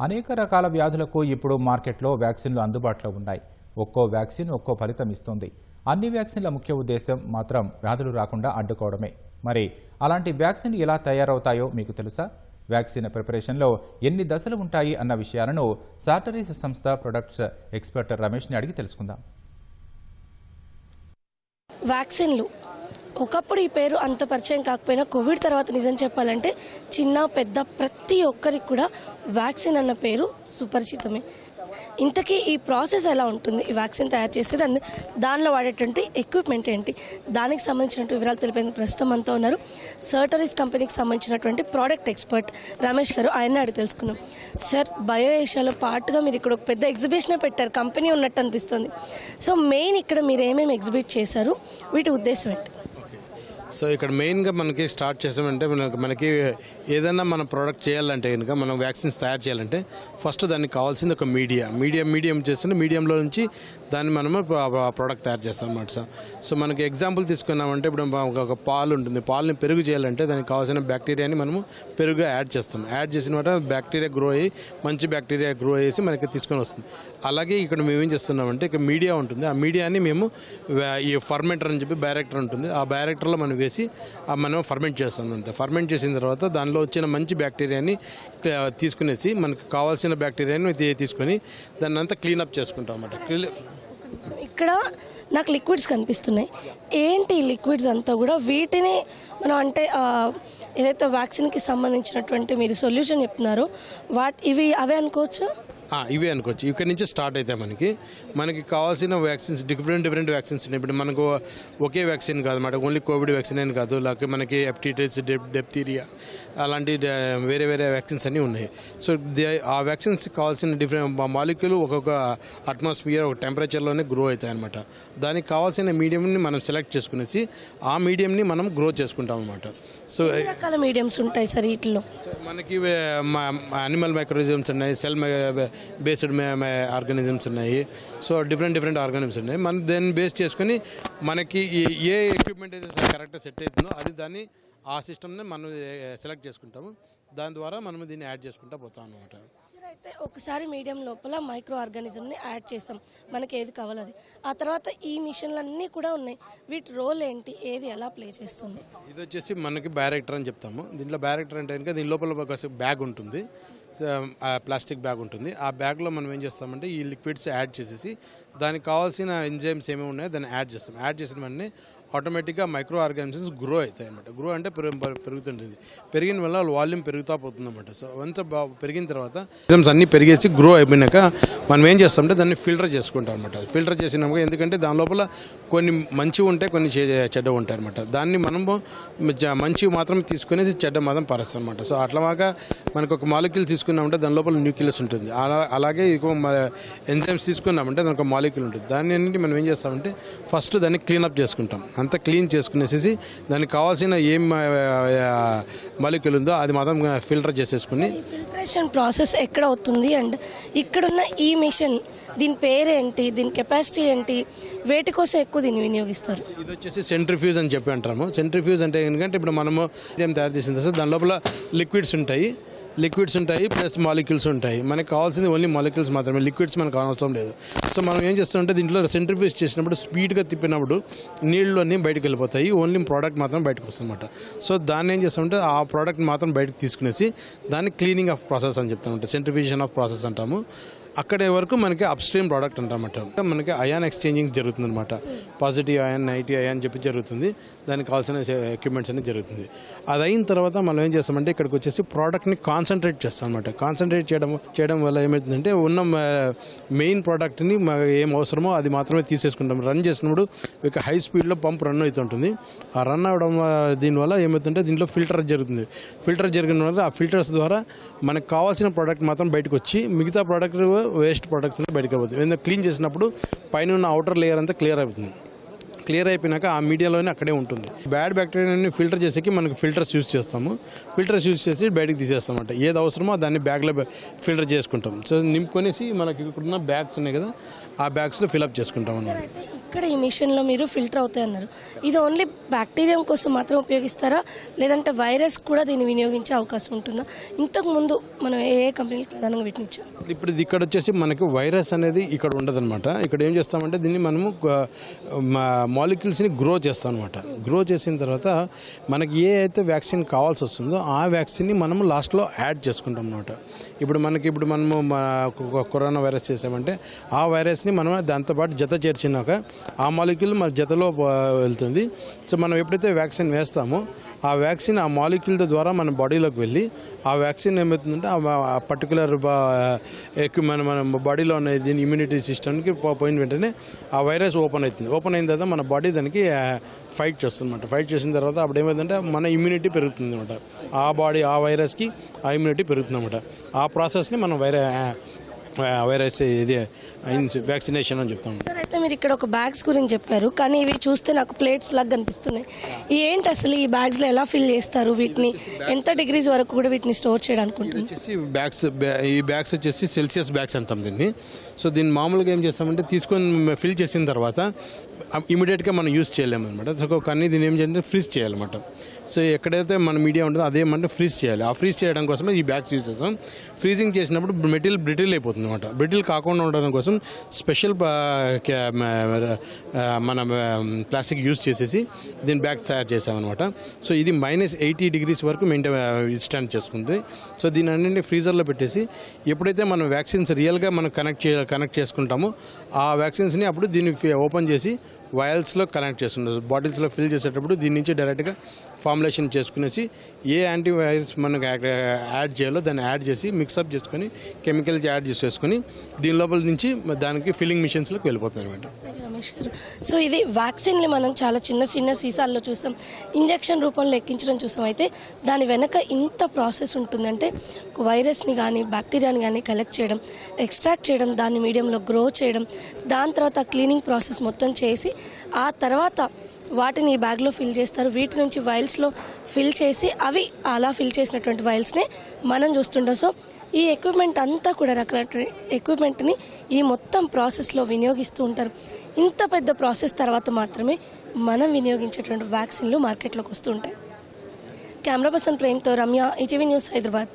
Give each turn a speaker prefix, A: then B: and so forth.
A: అనేక రకాల వ్యాధులకు ఇప్పుడు మార్కెట్లో వ్యాక్సిన్లు అందుబాటులో ఉన్నాయి. ఒక్కో వ్యాక్సిన్ ఒక్కో ఫలితం ఇస్తుంది. అన్ని వ్యాక్సిన్ల ముఖ్య ఉద్దేశం మాత్రం వ్యాధులు రాకుండా అడ్డుకోవడమే. మరి అలాంటి వ్యాక్సిన్ ఎలా తయారవుతాయో మీకు తెలుసా? వ్యాక్సిన్ ప్రిపరేషన్లో ఎన్ని దశలు ఉంటాయి అన్న విషయాలను సాటరీస్ సంస్థ ప్రొడక్ట్స్ ఎక్స్పర్ట్ రమేష్ని అడిగి తెలుసుకుందాం.
B: వ్యాక్సిన్లు ఒకప్పుడు ఈ పేరు అంత పరిచయం కాకపోయినా కోవిడ్ తర్వాత నిజం చెప్పాలంటే చిన్న పెద్ద ప్రతి ఒక్కరికి కూడా వ్యాక్సిన్ అన్న పేరు సుపరిచితమే. ఇంతకీ ఈ ప్రాసెస్ ఎలా ఉంటుంది? ఈ వ్యాక్సిన్ తయారు చేసేది అందు దానిలో వాడేటువంటి ఎక్విప్మెంట్ ఏంటి? దానికి సంబంధించినటువంటి వివరాలు తెలిపేందుకు ప్రస్తుతం అంతా ఉన్నారు. సర్టరీస్ కంపెనీకి సంబంధించినటువంటి ప్రోడక్ట్ ఎక్స్పర్ట్ రమేష్ గారు ఆయన అడిగి తెలుసుకున్నాం సార్ బయో ఏషియాలో పాటుగా మీరు ఇక్కడ ఒక పెద్ద ఎగ్జిబిషనే పెట్టారు. కంపెనీ ఉన్నట్టు అనిపిస్తుంది. సో మెయిన్ ఇక్కడ మీరు ఏమేమి ఎగ్జిబిట్ చేశారు? వీటి ఉద్దేశం ఏంటి?
C: సో ఇక్కడ మెయిన్గా మనకి స్టార్ట్ చేసామంటే మనకి మనకి ఏదైనా మన ప్రోడక్ట్ చేయాలంటే కనుక మనం వ్యాక్సిన్స్ తయారు చేయాలంటే ఫస్ట్ దానికి కావాల్సింది ఒక మీడియా. మీడియం మీడియం చేస్తే మీడియంలో నుంచి దాన్ని మనము ప్రోడక్ట్ తయారు చేస్తాం అన్నమాట సార్. సో మనకి ఎగ్జాంపుల్ తీసుకున్నామంటే ఇప్పుడు ఒక- పాలు ఉంటుంది. పాలని పెరుగు చేయాలంటే దానికి కావాల్సిన బ్యాక్టీరియాని మనము పెరుగు యాడ్ చేస్తాం. యాడ్ చేసిన తర్వాత బ్యాక్టీరియా గ్రో అయ్యి మంచి బ్యాక్టీరియా గ్రో చేసి మనకి తీసుకొని వస్తుంది. అలాగే ఇక్కడ మేము ఏం చేస్తున్నామంటే ఇక్కడ మీడియా ఉంటుంది. ఆ మీడియాని మేము ఈ ఫర్మెంటర్ అని చెప్పి బ్యారెక్టర్ ఉంటుంది. ఆ బ్యారెక్టర్లో మనం వేసి మనం ఫర్మెంట్ చేస్తాం అంతే. ఫర్మెంట్ చేసిన తర్వాత దానిలో వచ్చిన మంచి బ్యాక్టీరియాని తీసుకునేసి మనకు కావాల్సిన బ్యాక్టీరియాని తీసుకొని దాన్ని అంతా క్లీనప్ చేసుకుంటాం అన్నమాట.
B: ఇక్కడ నాకు లిక్విడ్స్ కనిపిస్తున్నాయి. ఏంటి లిక్విడ్స్ అంతా కూడా? వీటిని మనం అంటే ఏదైతే వ్యాక్సిన్కి సంబంధించినటువంటి మీరు సొల్యూషన్ చెప్తున్నారో వాట్ ఇవి అవే అనుకోవచ్చు?
C: ఇవే అనుకోవచ్చు. ఇక్కడ నుంచి స్టార్ట్ అయితే మనకి. మనకి కావాల్సిన వ్యాక్సిన్స్ డిఫరెంట్ డిఫరెంట్ వ్యాక్సిన్స్ ఉన్నాయి. ఇప్పుడు మనకు ఒకే వ్యాక్సిన్ కాదు అన్నమాట ఓన్లీ కోవిడ్ వ్యాక్సిన్ అని కాదు లేకపోతే మనకి హెప్టిటైటిస్ డెప్తీరియా అలాంటి వేరే వేరే వ్యాక్సిన్స్ అన్నీ ఉన్నాయి. సో దే- ఆ వ్యాక్సిన్స్ కావాల్సిన డిఫరెంట్ మాలిక్యూల్ ఒక్కొక్క అట్మాస్ఫియర్ ఒక టెంపరేచర్లోనే గ్రో అవుతాయి అనమాట దానికి కావాల్సిన మీడియంని మనం సెలెక్ట్ చేసుకునేసి ఆ మీడియంని మనం గ్రో చేసుకుంటాం అనమాట సో
B: రకాల మీడియంస్ ఉంటాయి సార్ వీటిలో?
C: సో మనకి అనిమల్ మైక్రోజమ్స్ ఉన్నాయి సెల్ బేస్డ్ ఆర్గానిజమ్స్ ఉన్నాయి. సో డిఫరెంట్ డిఫరెంట్ ఆర్గానిజమ్స్ ఉన్నాయి. మనం దాన్ని బేస్ చేసుకొని మనకి ఏ ఎక్విప్మెంట్ అయితే కరెక్ట్గా సెట్ అవుతుందో అది దాన్ని ఆ సిస్టమ్ని మనం సెలెక్ట్ చేసుకుంటాము. దాని ద్వారా మనం దీన్ని యాడ్ చేసుకుంటా పోతాం అనమాట
B: అయితే ఒకసారి మీడియం లోపల మైక్రో ఆర్గానిజంని యాడ్ చేసాం. మనకి ఏది కావాలో అది. ఆ తర్వాత ఈ మిషన్లన్నీ కూడా ఉన్నాయి. వీటి రోల్ ఏంటి? ఏది ఎలా ప్లే చేస్తుంది?
C: ఇది వచ్చేసి మనకి బ్యారెక్టర్ అని చెప్తాము. దీంట్లో బ్యారెక్టర్ అంటే కనుక దీని లోపల ఒక బ్యాగ్ ఉంటుంది. Um, ప్లాస్టిక్ బ్యాగ్ ఉంటుంది. ఆ బ్యాగ్లో మనం ఏం చేస్తామంటే ఈ లిక్విడ్స్ యాడ్ చేసేసి దానికి కావాల్సిన ఎంజైమ్స్ ఏమేమి ఉన్నాయో దాన్ని యాడ్ చేస్తాం. యాడ్ చేసిన వెంటనే ఆటోమేటిక్గా మైక్రో ఆర్గానిజమ్స్ గ్రో అవుతాయి అనమాట గ్రో అంటే పెరుగు- పెరుగుతుంటుంది. పెరిగిన వల్ల వాల్యూమ్ పెరుగుతా పోతుంది అనమాట సో వంత పెరిగిన తర్వాత ఎంజైమ్స్ అన్నీ పెరిగేసి గ్రో అయిపోయినాక మనం ఏం చేస్తామంటే దాన్ని ఫిల్టర్ చేసుకుంటాం అనమాట ఫిల్టర్ చేసినాక ఎందుకంటే దాని లోపల కొన్ని మంచివి ఉంటాయి కొన్ని చె- చెడ్డ ఉంటాయి అనమాట దాన్ని మనము జ- మంచివి మాత్రం తీసుకునేసి చెడ్డ మాత్రం పరేస్తాం అనమాట సో అట్లాగా మనకు ఒక మాలిక్యూల్ తీసుకున్నామంటే దాని లోపల న్యూక్లియస్ ఉంటుంది. అలా అలాగే ఇంకో ఎంజైమ్స్ తీసుకున్నామంటే దానికి ఒక మాలిక్యూల్ ఉంటుంది. దాన్ని ఏంటి మనం ఏం చేస్తామంటే ఫస్ట్ దాన్ని క్లీనప్ చేసుకుంటాం. అంతా క్లీన్ చేసుకునేసేసి దానికి కావాల్సిన ఏం మాలిక్యూల్ ఉందో అది మాత్రం ఫిల్టర్ చేసేసుకుని.
B: ఫిల్టరేషన్ ప్రాసెస్ ఎక్కడ అవుతుంది అండ్ ఇక్కడున్న ఈ మిషన్ దీని పేరేంటి దీని కెపాసిటీ ఏంటి వేటి కోసం ఎక్కువ దీన్ని వినియోగిస్తారు?
C: ఇది వచ్చేసి సెంట్రిఫ్యూజ్ అని చెప్పి అంటాము సెంట్రిఫ్యూజ్ అంటే ఎందుకంటే ఇప్పుడు మనము ఏం తయారు చేసిన దాని లోపల లిక్విడ్స్ ఉంటాయి. లిక్విడ్స్ ఉంటాయి ప్లస్ మాలిక్యూల్స్ ఉంటాయి. మనకి కావాల్సింది ఓన్లీ మాలిక్యూల్స్ మాత్రమే. లిక్విడ్స్ మనకు అవసరం లేదు. సో మనం ఏం చేస్తామంటే దీంట్లో సెంట్రిఫ్యూజ్ చేసినప్పుడు స్పీడ్గా తిప్పినప్పుడు నీళ్ళు అన్నీ బయటకు వెళ్ళిపోతాయి. ఓన్లీ ప్రోడక్ట్ మాత్రం బయటకు వస్తుందన్నమాట సో దాన్ని ఏం చేస్తామంటే ఆ ప్రోడక్ట్ మాత్రం బయటకు తీసుకునేసి దాన్ని క్లీనింగ్ ఆఫ్ ప్రాసెస్ అని చెప్తామంటే. సెంట్రిఫ్యూజన్ ఆఫ్ ప్రాసెస్ అంటాము. అక్కడే వరకు మనకి అప్ స్ట్రీమ్ ప్రోడక్ట్ అంటామట. మనకి అయాన్ ఎక్స్చేంజింగ్ జరుగుతుంది అనమాట పాజిటివ్ అయాన్ నెగిటివ్ అయాన్ చెప్పి జరుగుతుంది. దానికి కావాల్సిన ఎక్విప్మెంట్స్ అనేది జరుగుతుంది. అది అయిన తర్వాత మనం ఏం చేస్తామంటే ఇక్కడికి వచ్చేసి ప్రోడక్ట్ని కాన్సన్ట్రేట్ చేస్తాం అనమాట కాన్సన్ట్రేట్ చేయడం చేయడం వల్ల ఏమవుతుందంటే ఉన్న మెయిన్ ప్రోడక్ట్ని ఏం అవసరమో అది మాత్రమే తీసేసుకుంటాం. రన్ చేసినప్పుడు ఇక హై స్పీడ్లో పంప్ రన్ అవుతుంటుంది. ఆ రన్ అవడం వల్ల దీనివల్ల ఏమవుతుంటే దీంట్లో ఫిల్టర్ జరుగుతుంది. ఫిల్టర్ జరిగిన వల్ల ఆ ఫిల్టర్స్ ద్వారా మనకు కావాల్సిన ప్రోడక్ట్ మాత్రం బయటకు వచ్చి మిగతా ప్రోడక్ట్ వేస్ట్ ప్రొడక్ట్స్ అంతా బయటకు అవుతుంది ఏదైనా క్లీన్ చేసినప్పుడు పైన ఉన్న అవుటర్ లేయర్ అంతా క్లియర్ అవుతుంది క్లియర్ అయిపోయినాక ఆ మీడియాలోనే అక్కడే ఉంటుంది. బ్యాడ్ బ్యాక్టీరియాని ఫిల్టర్ చేసేకి మనకి ఫిల్టర్స్ యూజ్ చేస్తాము. ఫిల్టర్స్ యూజ్ చేసి బయటకు తీసేస్తామంట. ఏది అవసరమో దాన్ని బ్యాగ్లో ఫిల్టర్ చేసుకుంటాం. సో నింపుకొనేసి మనకి ఇక్కడున్న బ్యాగ్స్ ఉన్నాయి కదా ఆ బ్యాగ్స్లో ఫిల్అప్ చేసుకుంటాం అన్నమాట.
B: ఇక్కడ ఈ మిషన్లో మీరు ఫిల్టర్ అవుతాయి అన్నారు. ఇది ఓన్లీ బ్యాక్టీరియం కోసం మాత్రం ఉపయోగిస్తారా? లేదంటే వైరస్ కూడా దీన్ని వినియోగించే అవకాశం ఉంటుందా? ఇంతకు ముందు మనం ఏ ఏ కంపెనీలు ప్రధానంగా వీటిని ఇచ్చాం?
C: ఇప్పుడు ఇది ఇక్కడ వచ్చేసి మనకి వైరస్ అనేది ఇక్కడ ఉండదన్నమాట. ఇక్కడ ఏం చేస్తామంటే దీన్ని మనము మాలిక్యూల్స్ని గ్రో చేస్తాం అనమాట గ్రో చేసిన తర్వాత మనకి ఏ అయితే వ్యాక్సిన్ కావాల్సి వస్తుందో ఆ వ్యాక్సిన్ని మనము లాస్ట్లో యాడ్ చేసుకుంటాం అనమాట ఇప్పుడు మనకి ఇప్పుడు మనము మా కరోనా వైరస్ చేసామంటే ఆ వైరస్ని మనం దాంతోపాటు జత చేర్చినాక ఆ మాలిక్యూల్ మన జతలో వెళ్తుంది. సో మనం ఎప్పుడైతే వ్యాక్సిన్ వేస్తామో ఆ వ్యాక్సిన్ ఆ మాలిక్యూల్ ద్వారా మన బాడీలోకి వెళ్ళి ఆ వ్యాక్సిన్ ఏమవుతుందంటే ఆ పర్టికులర్ మన మన బాడీలో ఉన్న దీని ఇమ్యూనిటీ సిస్టమ్కి పోయిన వెంటనే ఆ వైరస్ ఓపెన్ అవుతుంది. ఓపెన్ అయిన తర్వాత మన బాడీ దానికి ఫైట్ చేస్తుందన్నమాట. ఫైట్ చేసిన తర్వాత అప్పుడు ఏమైందంటే మన ఇమ్యూనిటీ పెరుగుతుంది అనమాట ఆ బాడీ ఆ వైరస్కి ఆ ఇమ్యూనిటీ పెరుగుతుంది అనమాట ఆ ప్రాసెస్ని మనం వైర వైరస్ ఇది వ్యాక్సినేషన్ అని చెప్తాం.
B: సార్ అయితే మీరు ఇక్కడ ఒక బ్యాగ్స్ గురించి చెప్పారు కానీ ఇవి చూస్తే నాకు ప్లేట్స్ లాగా కనిపిస్తున్నాయి ఏంటి అసలు ఈ బ్యాగ్స్లో ఎలా ఫిల్ చేస్తారు? వీటిని ఎంత డిగ్రీస్ వరకు కూడా వీటిని స్టోర్ చేయడానికి
C: వచ్చేసి బ్యాగ్స్ బ్యా- ఈ బ్యాగ్స్ వచ్చేసి సెల్సియస్ బ్యాగ్స్ అంటాం దీన్ని. సో దీన్ని మామూలుగా ఏం చేస్తామంటే తీసుకొని ఫిల్ చేసిన తర్వాత ఇమీడియట్గా మనం యూస్ చేయలేము అనమాట సో కానీ దీన్ని ఏం చేయాలంటే ఫ్రీజ్ చేయాలన్నమాట. సో ఎక్కడైతే మన మీడియా ఉంటుందో అదేమంటే ఫ్రీజ్ చేయాలి. ఆ ఫ్రీజ్ చేయడం కోసమే ఈ బ్యాగ్స్ యూజ్ చేస్తాం. ఫ్రీజింగ్ చేసినప్పుడు మెటీరియల్ బ్రిటిల్ అయిపోతుంది. అనమాట బిడ్డలు కాకుండా ఉండడం కోసం స్పెషల్ మన ప్లాస్టిక్ యూజ్ చేసేసి దీని బ్యాగ్ తయారు చేసామన్నమాట సో ఇది మైనస్ ఎయిటీ డిగ్రీస్ వరకు మెయింటైన్ స్టాండ్ చేసుకుంది. సో దీని అన్నింటినీ ఫ్రీజర్లో పెట్టేసి ఎప్పుడైతే మనం వ్యాక్సిన్స్ రియల్గా మనం కనెక్ట్ చే కనెక్ట్ చేసుకుంటామో ఆ వ్యాక్సిన్స్ని అప్పుడు దీన్ని ఓపెన్ చేసి వయల్స్లో కనెక్ట్ చేస్తుంటారు బాటిల్స్లో ఫిల్ చేసేటప్పుడు దీని నుంచి డైరెక్ట్గా ఫార్ములేషన్ చేసుకునేసి ఏ యాంటీవైరస్ మనకు యాడ్ చేయాలో దాన్ని యాడ్ చేసి మిక్సప్ చేసుకొని కెమికల్స్ యాడ్ చేసేసుకొని దీని లోపల నుంచి దానికి ఫిల్లింగ్ మిషన్స్లోకి వెళ్ళిపోతుంది అనమాట
B: రమేష్ గారు. సో ఇది వ్యాక్సిన్ని మనం చాలా చిన్న చిన్న సీసాల్లో చూసాం. ఇంజెక్షన్ రూపంలో ఎక్కించడం చూసాం. అయితే దాని వెనక ఇంత ప్రాసెస్ ఉంటుందంటే ఒక వైరస్ని కానీ బ్యాక్టీరియాని కానీ కలెక్ట్ చేయడం ఎక్స్ట్రాక్ట్ చేయడం దాన్ని మీడియంలో గ్రో చేయడం దాని తర్వాత క్లీనింగ్ ప్రాసెస్ మొత్తం చేసి ఆ తర్వాత వాటిని ఈ బ్యాగ్లో ఫిల్ చేస్తారు. వీటి నుంచి వైల్స్లో ఫిల్ చేసి అవి అలా ఫిల్ చేసినటువంటి వైల్స్నే మనం చూస్తుంటాం. సో ఈ ఎక్విప్మెంట్ అంతా కూడా రకరకాల ఎక్విప్మెంట్ని ఈ మొత్తం ప్రాసెస్లో వినియోగిస్తూ ఉంటారు. ఇంత పెద్ద ప్రాసెస్ తర్వాత మాత్రమే మనం వినియోగించేటువంటి వ్యాక్సిన్లు మార్కెట్లోకి వస్తుంటాయి కెమెరా పర్సన్ ప్రేమ్తో రమ్య ఈటీవీ న్యూస్ హైదరాబాద్.